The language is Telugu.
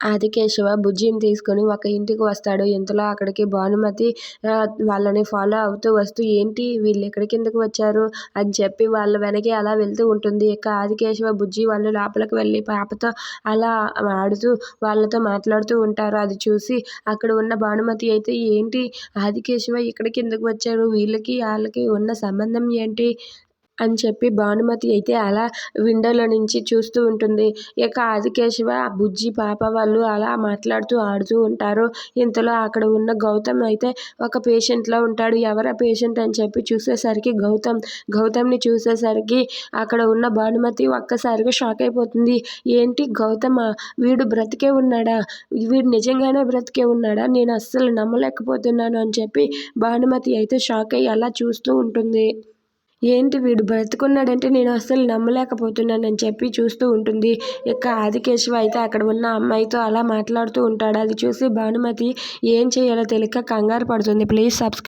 ఆదికేశవ బుజ్జిని తీసుకుని ఒక ఇంటికి వస్తాడు. ఇంతలో అక్కడికి భానుమతి వాళ్ళని ఫాలో అవుతూ వస్తూ ఏంటి వీళ్ళు ఎక్కడికి ఎందుకు వచ్చారు అని చెప్పి వాళ్ళ వెనకే అలా వెళ్తూ ఉంటుంది. ఇక ఆదికేశవ బుజ్జి వాళ్ళు లోపలికి వెళ్ళి పాపతో అలా ఆడుతూ వాళ్ళతో మాట్లాడుతూ ఉంటారు. అది చూసి అక్కడ ఉన్న భానుమతి అయితే ఏంటి ఆదికేశవ ఇక్కడికి ఎందుకు వచ్చారు వీళ్ళకి వాళ్ళకి ఉన్న సంబంధం ఏంటి అని చెప్పి భానుమతి అయితే అలా విండోలో నుంచి చూస్తూ ఉంటుంది. ఇక ఆదికేశవ బుజ్జి పాప వాళ్ళు అలా మాట్లాడుతూ ఆడుతూ ఉంటారు. ఇంతలో అక్కడ ఉన్న గౌతమ్ అయితే ఒక పేషెంట్లో ఉంటాడు. ఎవరా పేషెంట్ అని చెప్పి చూసేసరికి గౌతమ్ గౌతమ్ని చూసేసరికి అక్కడ ఉన్న భానుమతి ఒక్కసారిగా షాక్ అయిపోతుంది. ఏంటి గౌతమ వీడు బ్రతికే ఉన్నాడా వీడు నిజంగానే బ్రతికే ఉన్నాడా నేను అస్సలు నమ్మలేకపోతున్నాను అని చెప్పి భానుమతి అయితే షాక్ అయ్యి అలా చూస్తూ ఉంటుంది. ఏంటి వీడు బ్రతికున్నాడంటే నేను అస్సలు నమ్మలేకపోతున్నానని చెప్పి చూస్తూ ఉంటుంది. ఇక ఆదికేశవ అయితే అక్కడ ఉన్న అమ్మాయితో అలా మాట్లాడుతూ ఉంటాడు. అది చూసి భానుమతి ఏం చేయాలో తెలియక కంగారు పడుతుంది. Please subscribe